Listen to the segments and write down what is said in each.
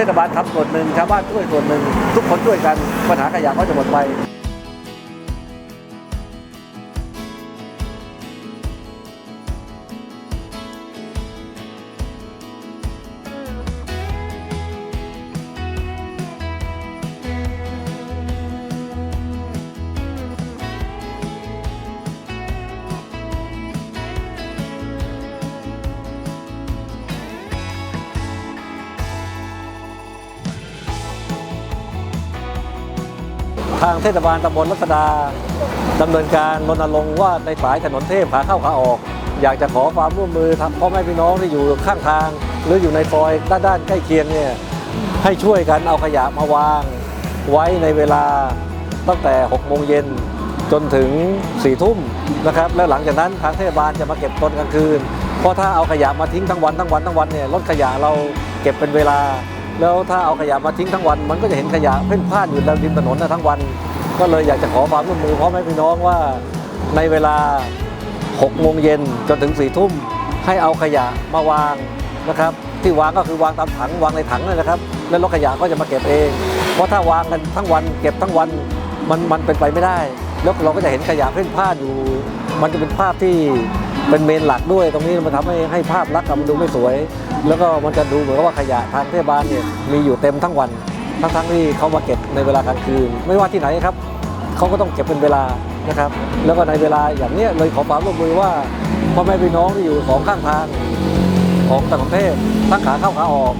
เทศบาลทำส่วนหนึ่งชาวบ้านช่วยส่วนหนึ่ง ทุกคนช่วยกันปัญหาขยะก็จะหมดไป ทางเทศบาลตำบลรัศดาดำเนินการรณรงค์ว่าในสายถนนเทพขาเข้าขาออก อยากจะขอความร่วมมือทางพ่อแม่พี่น้องที่อยู่ข้างทาง หรืออยู่ในซอยด้านด้านใกล้เคียงเนี่ยให้ช่วยกันเอาขยะมาวาง ไว้ในเวลาตั้งแต่6โมงเย็นจนถึง4ทุ่มนะครับแล้วหลังจากนั้นทางเทศบาลจะมาเก็บตอนกลางคืน เพราะถ้าเอาขยะมาทิ้งทั้งวันทั้งวันทั้งวันเนี่ยรถขยะเราเก็บเป็นเวลา แล้วถ้าเอาขยะมาทิ้งทั้งวัน มันก็จะเห็นขยะเพ่นพ่านอยู่ริมถนนนะทั้งวัน ก็เลยอยากจะขอความร่วมมือพ่อแม่พี่น้องว่าในเวลา 6 โมงเย็นจนถึง 4 ทุ่ม ให้เอาขยะมาวางนะครับ ที่วางก็คือวางตามถังวางในถังนั่นะครับ แล้วรถขยะก็จะมาเก็บเอง เพราะถ้าวางกันทั้งวันเก็บทั้งวันมันมันเป็นไปไม่ได้ แล้วเราก็จะเห็นขยะเพ่นพ่านอยู่ มันจะเป็นภาพที่เป็นเมนหลักด้วย ตรงนี้มันทำให้ให้ภาพลักษณ์มันดูไม่สวย แล้วก็มันจะดูเหมือนกับว่าขยะทางเทศบาลเนี่ยมีอยู่เต็มทั้งวัน ทั้งทั้งๆที่เขามาเก็บในเวลากลางคืน ไม่ว่าที่ไหนครับเขาก็ต้องเก็บเป็นเวลานะครับ แล้วก็ในเวลาอย่างเนี้ยเลยขอความร่วมมือว่าพ่อแม่พี่น้องที่อยู่สองข้างทางของถนนเทพทั้งขาเข้าขาออก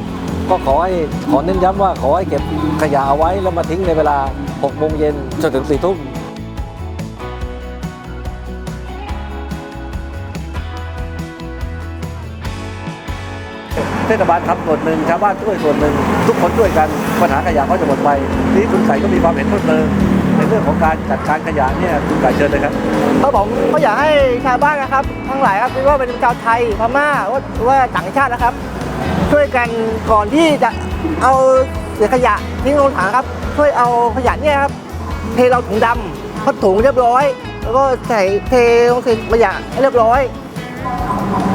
ก็ขอให้ขอเน้นย้ำว่าขอให้เก็บขยะเอาไว้แล้วมาทิ้งในเวลา6โมงเย็นจนถึง4ทุ่ม เทศบาลทำส่วนหนึ่งชาวบ้านช่วยส่วนหนึ่ง ทุกคนช่วยกันปัญหาขยะก็จะหมดไปทีนี้คุณไก่ก็มีความเห็นเพิ่มเติมในเรื่องของการจัดการขยะเนี่ยคุณไก่เชิญเลยครับเพราะผมก็อยากให้ชาวบ้านนะครับ ทั้งหลายครับไม่ว่าเป็นชาวไทยพม่าหรือว่าต่างชาตินะครับ ช่วยกันก่อนที่จะเอาเศษขยะทิ้งลงถังครับ ช่วยเอาขยะเนี่ยครับเทเราถุงดำพัดถุงเรียบร้อย แล้วก็ใส่เทลงเศษขยะเรียบร้อย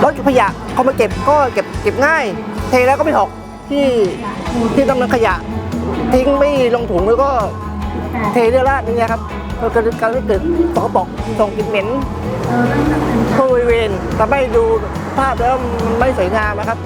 รถขยะเขามาเก็บก็เก็บเก็บง่าย เทแล้วก็ไม่หกที่ที่ต้องนำขยะ ทิ้งไม่ลงถุงแล้วก็เทเรื่อยราดอย่างเงี้ยครับเพื่อการการไม่เกิดสกปรกส่งกลิ่นเหม็นทั่วบริเวณทำให้ดูภาพแล้วไม่สวยงามนะครับ